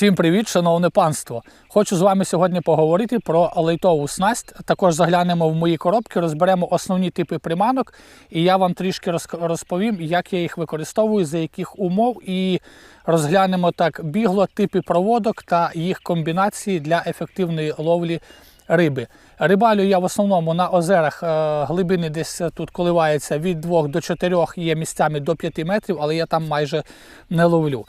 Всім привіт, шановне панство! Хочу з вами сьогодні поговорити про лейтову снасть. Також заглянемо в мої коробки, розберемо основні типи приманок, і я вам трішки розповім, як я їх використовую, за яких умов, і розглянемо так бігло типи проводок та їх комбінації для ефективної ловлі риби. Рибалю я в основному на озерах е, глибини десь тут коливається від 2 до 4, є місцями до 5 метрів, але я там майже не ловлю.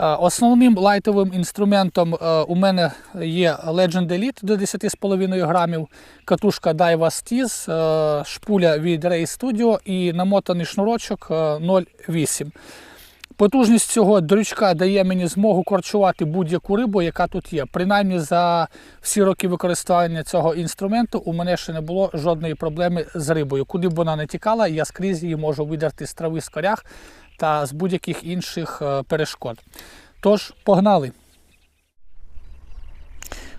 Е, Основним лайтовим інструментом е, у мене є Legend Elite до 10,5 грамів, катушка Daiwa Stiz, е, шпуля від Ray Studio і намотаний шнурочок е, 0,8. Потужність цього дрючка дає мені змогу корчувати будь-яку рибу, яка тут є. Принаймні за всі роки використання цього інструменту у мене ще не було жодної проблеми з рибою. Куди б вона не тікала, я скрізь її можу видерти з трави з корях та з будь-яких інших е, перешкод. Тож, погнали!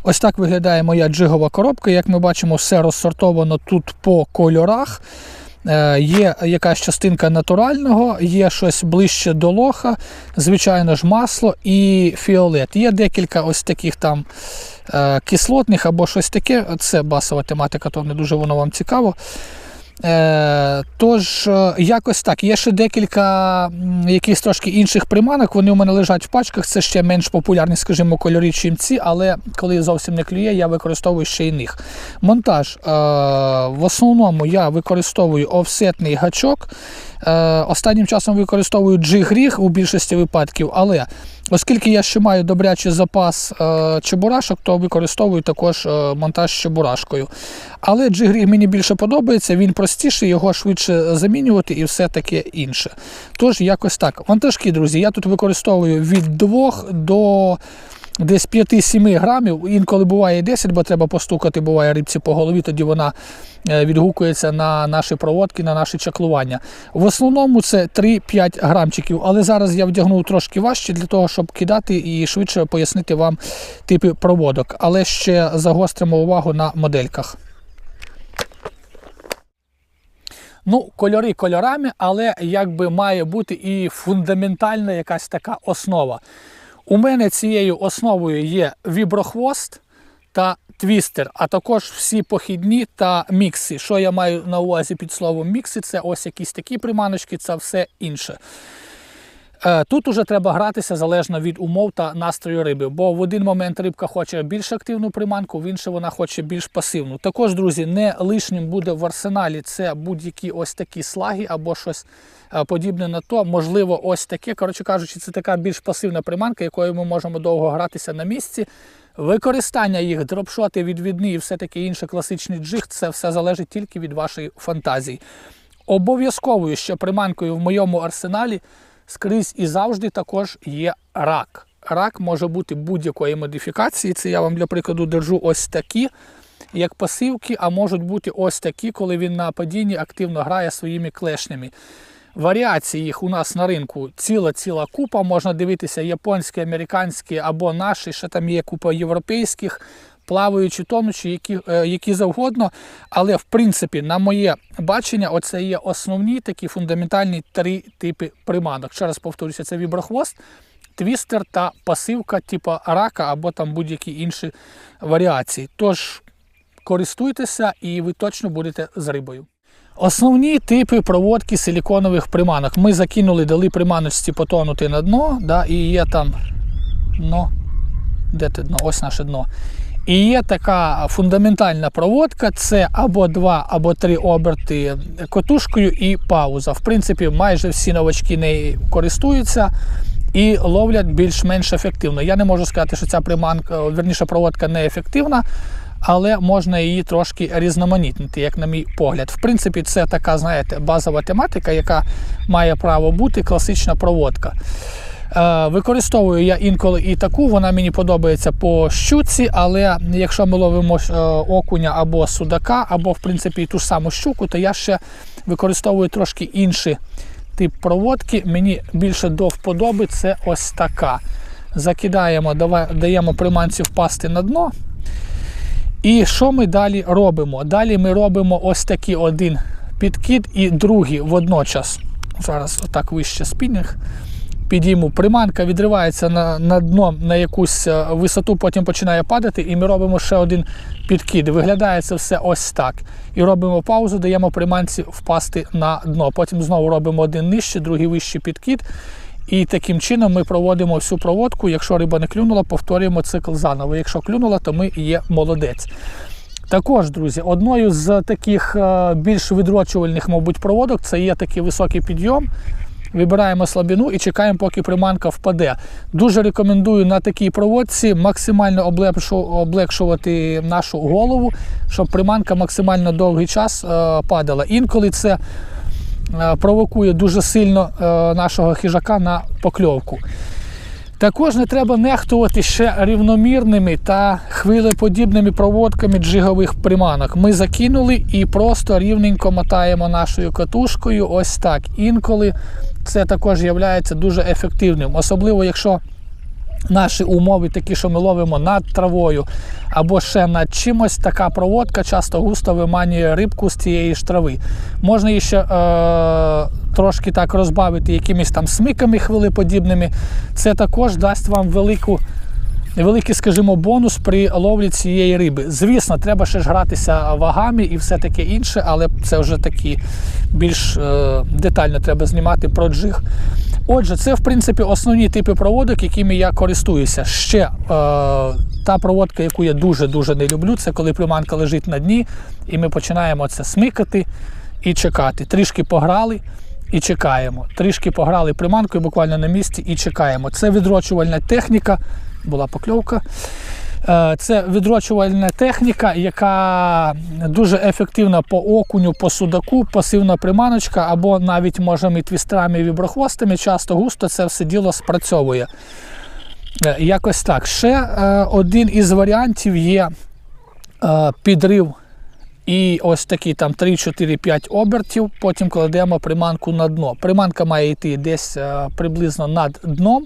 Ось так виглядає моя джигова коробка. Як ми бачимо, все розсортовано тут по кольорах. Е, Є якась частинка натурального, є щось ближче до лоха, звичайно ж, масло і фіолет. Є декілька ось таких там е, кислотних або щось таке. Це басова тематика, то не дуже воно вам цікаво. Е, тож, е, якось так. Є ще декілька якихось трошки інших приманок. Вони у мене лежать в пачках. Це ще менш популярні, скажімо, кольорі, чим ці, але коли зовсім не клює, я використовую ще й них. Монтаж. Е, в основному я використовую офсетний гачок. Е, останнім часом використовую джиг-ріг у більшості випадків, але оскільки я ще маю добрячий запас е, чебурашок, то використовую також е, монтаж з чебурашкою. Але джиг-ріг мені більше подобається, він простіший, його швидше замінювати і все таке інше. Тож, якось так. Вантажки, друзі, я тут використовую від 2 до десь 5-7 грамів. Інколи буває 10, бо треба постукати, буває рибці по голові, тоді вона е, відгукується на наші проводки, на наші чаклування. В основному це 3-5 грамчиків, але зараз я вдягнув трошки важче для того, щоб кидати і швидше пояснити вам типи проводок. Але ще загостримо увагу на модельках. Ну, кольори кольорами, але якби має бути і фундаментальна якась така основа. У мене цією основою є віброхвост та твістер, а також всі похідні та мікси. Що я маю на увазі під словом мікси, це ось якісь такі приманочки, це все інше. Е, Тут уже треба гратися залежно від умов та настрою риби, бо в один момент рибка хоче більш активну приманку, в інший вона хоче більш пасивну. Також, друзі, не лишнім буде в арсеналі це будь-які ось такі слаги або щось е, подібне на то. Можливо, ось таке. Коротше кажучи, це така більш пасивна приманка, якою ми можемо довго гратися на місці. Використання їх, дропшоти, відвідні і все таке інше класичний джиг, це все залежить тільки від вашої фантазії. Обов'язковою ще приманкою в моєму арсеналі скрізь і завжди також є рак. Рак може бути будь-якої модифікації. Це я вам для прикладу держу ось такі, як пасивки, а можуть бути ось такі, коли він на падінні активно грає своїми клешнями. Варіацій їх у нас на ринку ціла-ціла купа. Можна дивитися японські, американські або наші, ще там є купа європейських, плаваючи, тонучі, які, е, які завгодно. Але в принципі, на моє бачення, оце є основні такі фундаментальні три типи приманок. Ще раз повторюся, це віброхвост, твістер та пасивка, типу рака або там будь-які інші варіації. Тож користуйтеся і ви точно будете з рибою. Основні типи проводки силіконових приманок. Ми закинули, дали приманочці потонути на дно, да, і є там дно. Де те дно? Ось наше дно. І є така фундаментальна проводка: це або два, або три оберти котушкою і пауза. В принципі, майже всі новачки нею користуються і ловлять більш-менш ефективно. Я не можу сказати, що ця приманка, верніше проводка не ефективна, але можна її трошки різноманітнити, як на мій погляд. В принципі, це така, знаєте, базова тематика, яка має право бути класична проводка. Е, Використовую я інколи і таку, вона мені подобається по щуці, але якщо ми ловимо е, окуня або судака, або в принципі ту ж саму щуку, то я ще використовую трошки інший тип проводки. Мені більше до вподоби це ось така. Закидаємо, даємо приманці впасти на дно. І що ми далі робимо? Далі ми робимо ось такий один підкид і другий водночас. Зараз отак вище спінінг. Підійму. Приманка відривається на, на дно на якусь е, висоту, потім починає падати, і ми робимо ще один підкид. Виглядає це все ось так. І робимо паузу, даємо приманці впасти на дно. Потім знову робимо один нижче, другий вищий підкид. І таким чином ми проводимо всю проводку. Якщо риба не клюнула, повторюємо цикл заново. Якщо клюнула, то ми є молодець. Також, друзі, одною з таких е, більш відрочувальних, мабуть, проводок це є такий високий підйом. Вибираємо слабину і чекаємо, поки приманка впаде. Дуже рекомендую на такій проводці максимально облегшу- облегшувати нашу голову, щоб приманка максимально довгий час е, падала. Інколи це е, провокує дуже сильно е, нашого хижака на покльовку. Також не треба нехтувати ще рівномірними та хвилеподібними проводками джигових приманок. Ми закинули і просто рівненько мотаємо нашою катушкою. Ось так. Інколи це також є дуже ефективним, особливо якщо наші умови такі, що ми ловимо над травою або ще над чимось, така проводка часто густо виманює рибку з цієї ж трави. Можна її ще е, трошки так розбавити якимись там смиками хвилеподібними. Це також дасть вам велику. Невеликий, скажімо, бонус при ловлі цієї риби. Звісно, треба ще ж гратися вагами і все таке інше, але це вже такі більш е, детально треба знімати про джиг. Отже, це в принципі основні типи проводок, якими я користуюся. Ще е, та проводка, яку я дуже-дуже не люблю, це коли приманка лежить на дні, і ми починаємо це смикати і чекати. Трішки пограли і чекаємо. Трішки пограли приманкою буквально на місці і чекаємо. Це відрочувальна техніка. Була покльовка. Е, Це відрочувальна техніка, яка дуже ефективна по окуню, по судаку, пасивна приманочка, або навіть можемо і твістрами, і віброхвостами. Часто густо це все діло спрацьовує. Е, Якось так. Ще е, один із варіантів є підрив і ось такі там 3-4-5 обертів. Потім кладемо приманку на дно. Приманка має йти десь приблизно над дном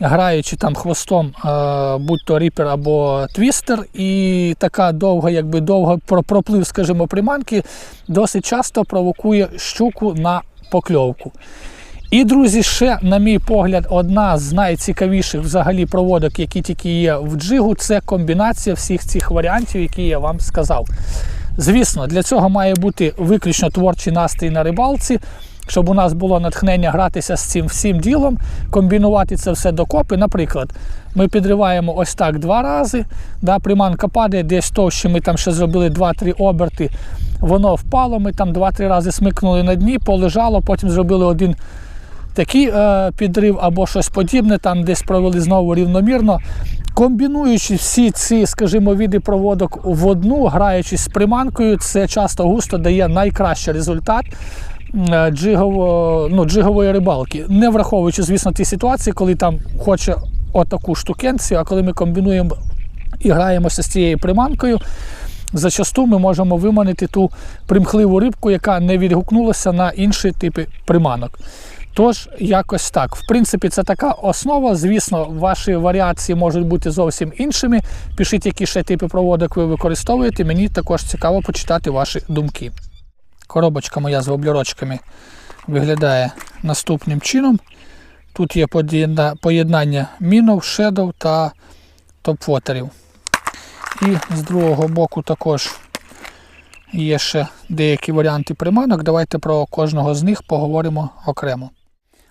граючи там хвостом, е, будь то ріпер або твістер, і така довга, якби довга проплив, скажімо, приманки, досить часто провокує щуку на покльовку. І, друзі, ще, на мій погляд, одна з найцікавіших взагалі проводок, які тільки є в джигу, це комбінація всіх цих варіантів, які я вам сказав. Звісно, для цього має бути виключно творчий настрій на рибалці, щоб у нас було натхнення гратися з цим всім ділом, комбінувати це все докопи. Наприклад, ми підриваємо ось так два рази, да, приманка падає, десь товще ми там ще зробили 2-3 оберти, воно впало, ми там 2-3 рази смикнули на дні, полежало, потім зробили один такий е, підрив або щось подібне, там десь провели знову рівномірно. Комбінуючи всі ці, скажімо, види проводок в одну, граючись з приманкою, це часто густо дає найкращий результат джигово, ну, джигової рибалки. Не враховуючи, звісно, ті ситуації, коли там хоче отаку штукенцію, а коли ми комбінуємо і граємося з цією приманкою, зачасту ми можемо виманити ту примхливу рибку, яка не відгукнулася на інші типи приманок. Тож, якось так. В принципі, це така основа. Звісно, ваші варіації можуть бути зовсім іншими. Пишіть, які ще типи проводок ви використовуєте. Мені також цікаво почитати ваші думки. Коробочка моя з воблерочками виглядає наступним чином. Тут є поєднання мінов, шедов та топвотерів. І з другого боку також є ще деякі варіанти приманок. Давайте про кожного з них поговоримо окремо.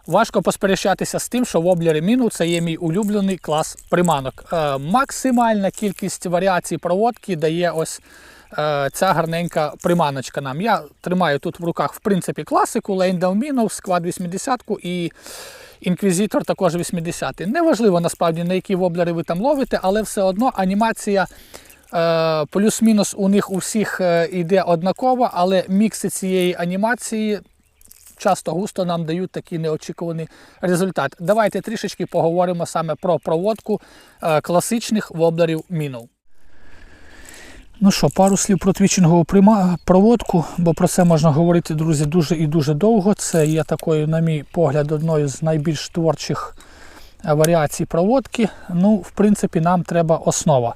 Важко посперечатися з тим, що воблери міну це є мій улюблений клас приманок. Е, максимальна кількість варіацій проводки дає ось ця гарненька приманочка нам. Я тримаю тут в руках в принципі класику, Мінов, Сквад 80 і Інквізитор також 80-й. Неважливо насправді на які воблери ви там ловите, але все одно анімація. е, Плюс-мінус у них у всіх е, йде однаково, але мікси цієї анімації часто густо нам дають такий неочікуваний результат. Давайте трішечки поговоримо саме про проводку е, класичних воблерів мінов. Ну що, пару слів про твічингову проводку, бо про це можна говорити, друзі, дуже і дуже довго. Це є такою, на мій погляд, одною з найбільш творчих е, варіацій проводки. Ну, в принципі, нам треба основа.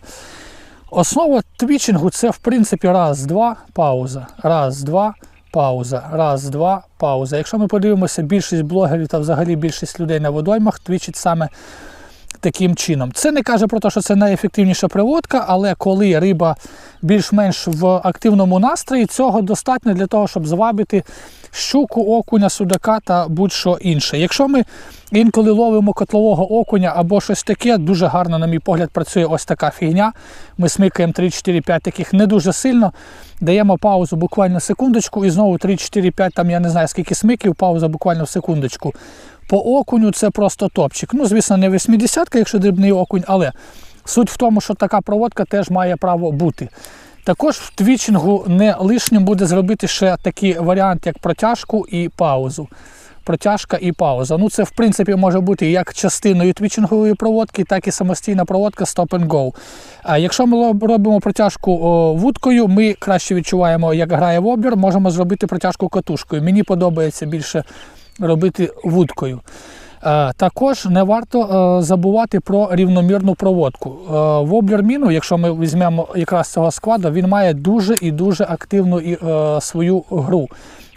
Основа твічингу це, в принципі, раз, два, пауза. Раз, два, пауза. Раз, два, пауза. Якщо ми подивимося, більшість блогерів та взагалі більшість людей на водоймах твічить саме таким чином. Це не каже про те, що це найефективніша приводка, але коли риба більш-менш в активному настрої, цього достатньо для того, щоб звабити щуку, окуня, судака та будь-що інше. Якщо ми інколи ловимо котлового окуня або щось таке, дуже гарно, на мій погляд, працює ось така фігня. Ми смикаємо 3-4-5 таких не дуже сильно. Даємо паузу буквально секундочку і знову 3-4-5, там я не знаю скільки смиків, пауза буквально в секундочку. По окуню це просто топчик. Ну, звісно, не 80-ка, якщо дрібний окунь, але суть в тому, що така проводка теж має право бути. Також в твічингу не лишнім буде зробити ще такий варіант, як протяжку і паузу. Протяжка і пауза. Ну, це, в принципі, може бути як частиною твічингової проводки, так і самостійна проводка Stop and Go. А якщо ми робимо протяжку вудкою, ми краще відчуваємо, як грає воблер, можемо зробити протяжку катушкою. Мені подобається більше робити вудкою. Е, Також не варто е, забувати про рівномірну проводку. Е, Воблер міну, якщо ми візьмемо якраз цього складу, він має дуже і дуже активну свою гру.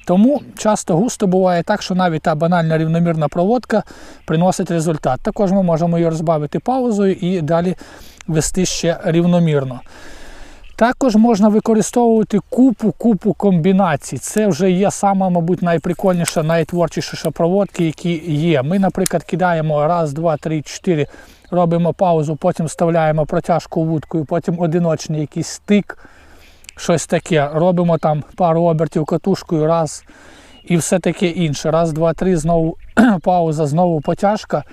Тому часто густо буває так, що навіть та банальна рівномірна проводка приносить результат. Також ми можемо її розбавити паузою і далі вести ще рівномірно. Також можна використовувати купу-купу комбінацій. Це вже є сама, мабуть, найприкольніша, найтворчіша проводки, які є. Ми, наприклад, кидаємо раз, два, три, чотири, робимо паузу, потім вставляємо протяжку вудкою, потім одиночний якийсь стик, щось таке. Робимо там пару обертів катушкою, раз і все таке інше. Раз, два, три, знову пауза, знову потяжка.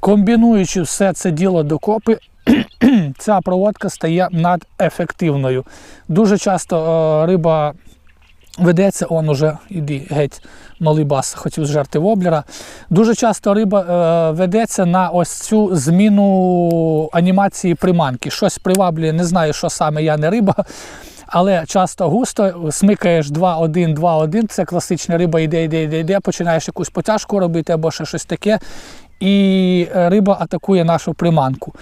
Комбінуючи все це діло докопи, ця проводка стає надефективною. Дуже часто е, риба ведеться, он уже іди геть, малий бас, хотів зжерти воблера. Дуже часто риба е, ведеться на ось цю зміну анімації приманки. Щось приваблює, не знаю, що саме я не риба. Але часто густо смикаєш 2-1, 2-1, це класична риба, йде, йде, йде, йде, починаєш якусь потяжку робити або ще щось таке, і е, риба атакує нашу приманку.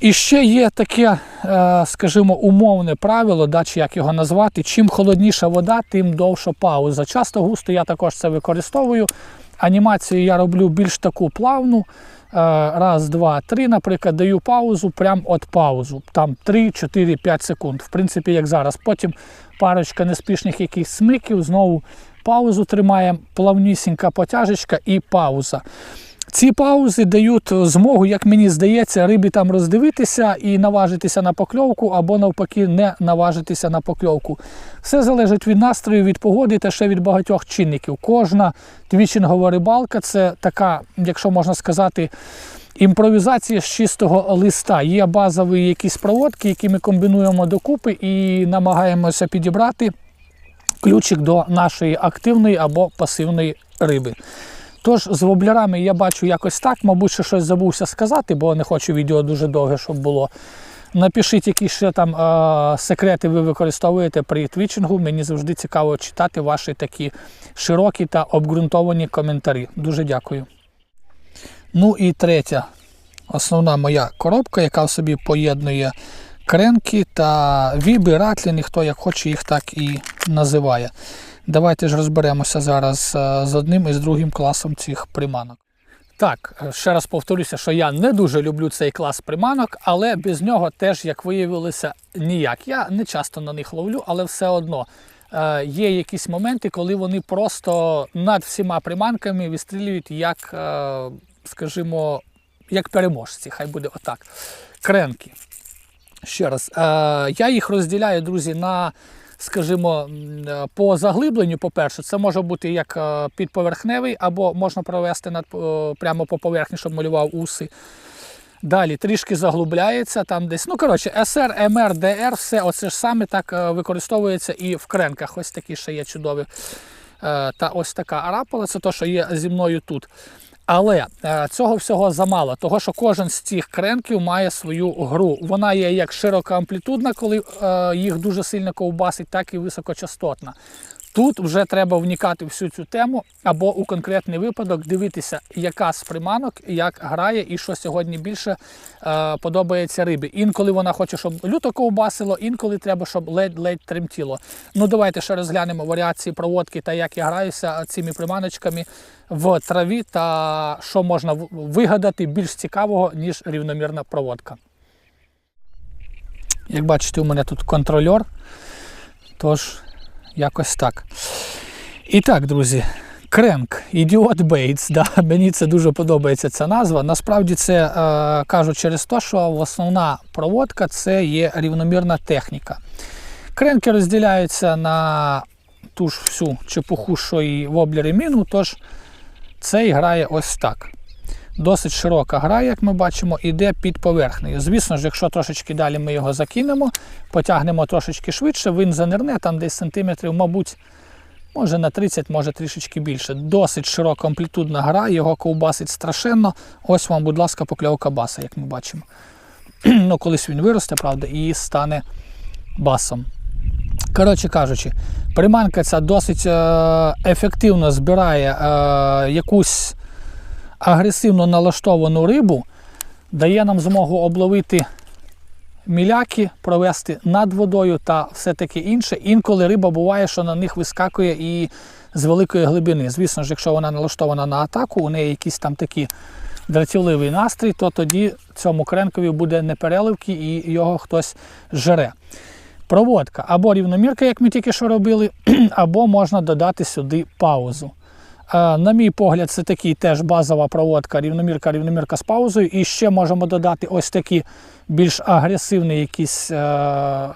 І ще є таке, е, скажімо, умовне правило, да, чи як його назвати. Чим холодніша вода, тим довша пауза. Часто густо я також це використовую. Анімацію я роблю більш таку плавну. Е, Раз, два, три, наприклад, даю паузу, прям от паузу. Там 3, 4, 5 секунд. В принципі, як зараз. Потім парочка неспішних якихось смиків, знову паузу тримаємо, плавнісінька потяжечка і пауза. Ці паузи дають змогу, як мені здається, рибі там роздивитися і наважитися на покльовку, або навпаки, не наважитися на покльовку. Все залежить від настрою, від погоди та ще від багатьох чинників. Кожна твічингова рибалка це така, якщо можна сказати, імпровізація з чистого листа. Є базові якісь проводки, які ми комбінуємо докупи і намагаємося підібрати ключик до нашої активної або пасивної риби. Тож з воблярами я бачу якось так, мабуть, ще щось забувся сказати, бо не хочу відео дуже довге, щоб було. Напишіть, які ще там е, секрети ви використовуєте при твічингу. Мені завжди цікаво читати ваші такі широкі та обґрунтовані коментарі. Дуже дякую. Ну і третя, основна моя коробка, яка в собі поєднує кренки та віби, ратліни, хто як хоче їх так і називає. Давайте ж розберемося зараз е, з одним і з другим класом цих приманок. Так, е, ще раз повторюся, що я не дуже люблю цей клас приманок, але без нього теж, як виявилося, ніяк. Я не часто на них ловлю, але все одно е, є якісь моменти, коли вони просто над всіма приманками відстрілюють як, скажімо, як переможці. Хай буде отак. Кренки. Ще раз, я їх розділяю, друзі, на, скажімо, е, по заглибленню, по-перше, це може бути як е, підповерхневий, або можна провести над, е, прямо по поверхні, щоб малював уси. Далі трішки заглубляється там десь. Ну, коротше, СР, МР, ДР, все оце ж саме так використовується і в кренках. Ось такі ще є чудові. Та ось така арапала, це те, що є зі мною тут. Але е, цього всього замало, того що кожен з цих кренків має свою гру. Вона є як широкоамплітудна, коли е, їх дуже сильно ковбасить, так і високочастотна. Тут вже треба вникати всю цю тему або у конкретний випадок дивитися, яка з приманок, як грає і що сьогодні більше е, подобається рибі. Інколи вона хоче, щоб люто ковбасило, інколи треба, щоб ледь-ледь тремтіло. Ну давайте ще розглянемо варіації проводки та як я граюся цими приманочками в траві та що можна вигадати більш цікавого, ніж рівномірна проводка. Як бачите, у мене тут контрольор. Тож, якось так. І так, друзі, кренк, ідіот Бейтс. Да? Мені це дуже подобається ця назва. Насправді це е, кажу через те, що основна проводка це є рівномірна техніка. Кренки розділяються на ту ж всю чепуху, що і воблер і міну, тож цей грає ось так. Досить широка гра, як ми бачимо, іде під поверхнею. Звісно ж, якщо трошечки далі ми його закинемо, потягнемо трошечки швидше, він занирне там десь сантиметрів, мабуть, може на 30, може трішечки більше. Досить широка амплітудна гра, його ковбасить страшенно. Ось вам, будь ласка, покльовка баса, як ми бачимо. ну, колись він виросте, правда, і стане басом. Коротше кажучи, приманка ця досить е- ефективно збирає е- якусь агресивно налаштовану рибу, дає нам змогу обловити міляки, провести над водою та все таке інше. Інколи риба буває, що на них вискакує і з великої глибини. Звісно ж, якщо вона налаштована на атаку, у неї якісь там такі дратівливий настрій, то тоді цьому кренкові буде непереливки і його хтось жере. Проводка або рівномірка, як ми тільки що робили, або можна додати сюди паузу. Е, На мій погляд, це такий теж базова проводка, рівномірка, рівномірка з паузою. І ще можемо додати ось такі більш агресивні якісь. е,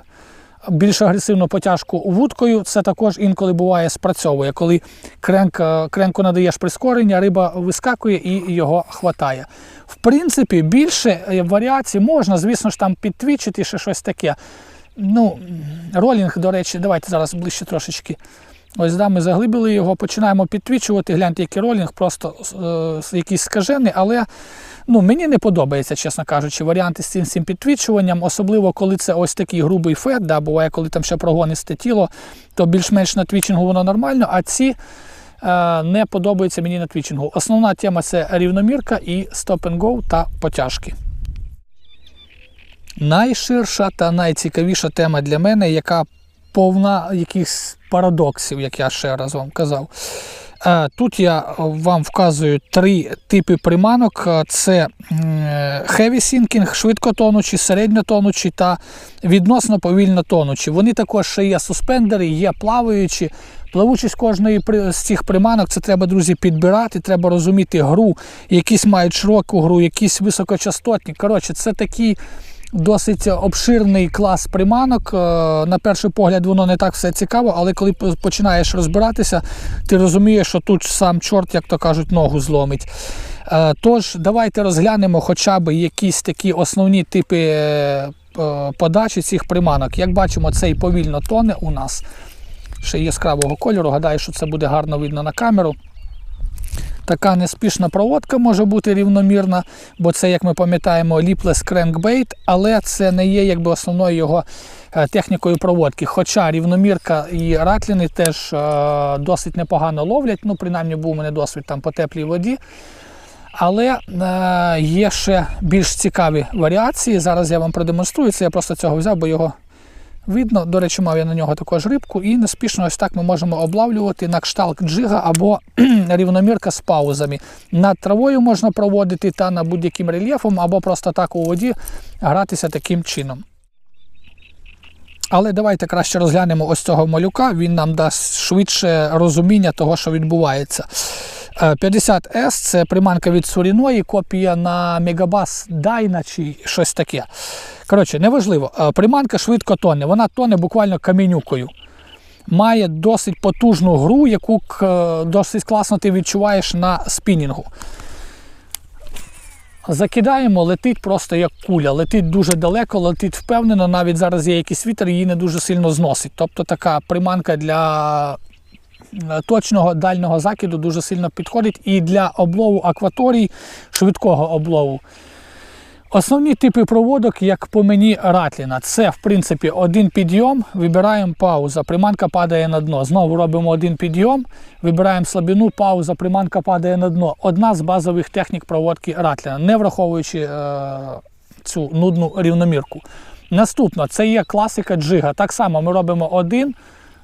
Більш агресивну потяжку вудкою, це також інколи буває спрацьовує. Коли кренк, е, кренку надаєш прискорення, риба вискакує і його хватає. В принципі, більше варіацій можна, звісно ж, там підтвічити ще щось таке. Ну, ролінг, до речі, давайте зараз ближче трошечки. Ось да, ми заглибили його, починаємо підтвічувати. Гляньте, який ролінг, просто е, якийсь скажений, але ну, мені не подобається, чесно кажучи, варіанти з цим, цим підтвічуванням, особливо коли це ось такий грубий фет, да, буває, коли там ще прогонисте тіло, то більш-менш на твічингу воно нормально, а ці е, не подобаються мені на твічингу. Основна тема це рівномірка і стоп-н-го та потяжки. Найширша та найцікавіша тема для мене, яка повна якихось парадоксів, як я ще раз вам казав. Е, Тут я вам вказую три типи приманок: Е, це heavy sinking, швидкотонучі, середньотонучі та відносно повільно тонучі. Вони також ще є суспендери, є плаваючі. Плавучість кожної з цих приманок це треба, друзі, підбирати, треба розуміти гру. Якісь мають широку гру, якісь високочастотні. Коротше, це такий досить обширний клас приманок. Е, На перший погляд, воно не так все цікаво, але коли починаєш розбиратися, ти розумієш, що тут сам чорт, як то кажуть, ногу зломить. Е, Тож, давайте розглянемо хоча б якісь такі основні типи е, подачі цих приманок. Як бачимо, цей повільно тоне у нас. Ще яскравого кольору. Гадаю, що це буде гарно видно на камеру. Така неспішна проводка може бути рівномірна, бо це, як ми пам'ятаємо, ліплес crankbait, але це не є якби основною його е, технікою проводки. Хоча рівномірка і ратліни теж е, досить непогано ловлять. Ну, принаймні був у мене досвід там по теплій воді. Але е, є ще більш цікаві варіації. Зараз я вам продемонструю. Це я просто цього взяв, бо його видно. До речі, мав я на нього також рибку, і неспішно ось так ми можемо облавлювати на кшталт джига або рівномірка з паузами. Над травою можна проводити та на будь-яким рельєфом, або просто так у воді гратися таким чином. Але давайте краще розглянемо ось цього малюка, він нам дасть швидше розуміння того, що відбувається. Е, 50S це приманка від Суріної, копія на Мегабас Dyna чи щось таке. Коротше, неважливо. Е, Приманка швидко тоне, вона тоне буквально камінюкою. Має досить потужну гру, яку досить класно ти відчуваєш на спінінгу. Закидаємо, летить просто як куля, летить дуже далеко, летить впевнено. Навіть зараз є якийсь вітер, її не дуже сильно зносить. Тобто така приманка для е, точного дальнього закиду дуже сильно підходить і для облову акваторій, швидкого облову. Основні типи проводок, як по мені Ратліна, це в принципі один підйом, вибираємо пауза, приманка падає на дно. Знову робимо один підйом, вибираємо слабину, пауза, приманка падає на дно. Одна з базових технік проводки Ратліна, не враховуючи е, цю нудну рівномірку. Наступно це є класика джига. Так само ми робимо один,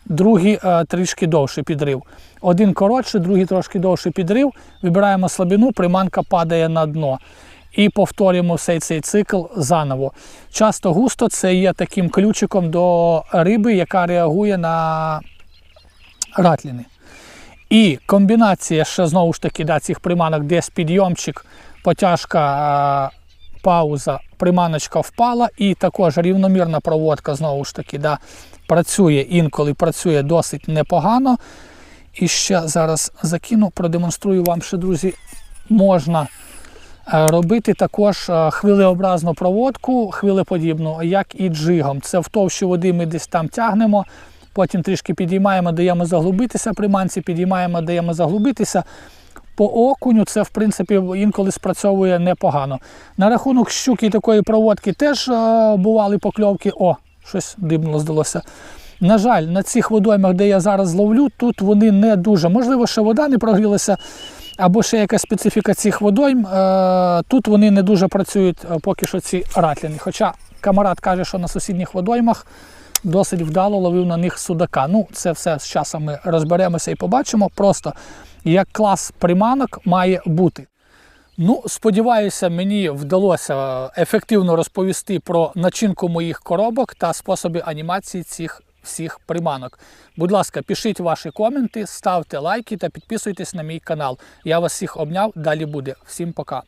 другий е, трішки довший підрив. Один коротший, другий трошки довший підрив. Вибираємо слабину, приманка падає на дно. І повторюємо всей цей цикл заново. Часто густо це є таким ключиком до риби, яка реагує на ратліни. І комбінація ще знову ж таки да, цих приманок, десь підйомчик, потяжка, е, пауза, приманочка впала, і також рівномірна проводка знову ж таки да, працює інколи працює досить непогано. І ще зараз закину, продемонструю вам ще, друзі, можна е, робити також е, хвилеобразну проводку, хвилеподібну, як і джигом. Це в товщі води ми десь там тягнемо, потім трішки підіймаємо, даємо заглубитися приманці, підіймаємо, даємо заглубитися. По окуню це, в принципі, інколи спрацьовує непогано. На рахунок щуки такої проводки теж е, бували покльовки. О, щось дивно здалося. На жаль, на цих водоймах, де я зараз ловлю, тут вони не дуже. Можливо, ще вода не прогрілася, або ще якась специфіка цих водойм. Е, Тут вони не дуже працюють е, поки що ці ратліни. Хоча камарат каже, що на сусідніх водоймах досить вдало ловив на них судака. Ну, це все з часом ми розберемося і побачимо. Просто як клас приманок має бути. Ну, сподіваюся, мені вдалося ефективно розповісти про начинку моїх коробок та способи анімації цих всіх приманок. Будь ласка, пишіть ваші коменти, ставте лайки та підписуйтесь на мій канал. Я вас всіх обняв. Далі буде. Всім пока.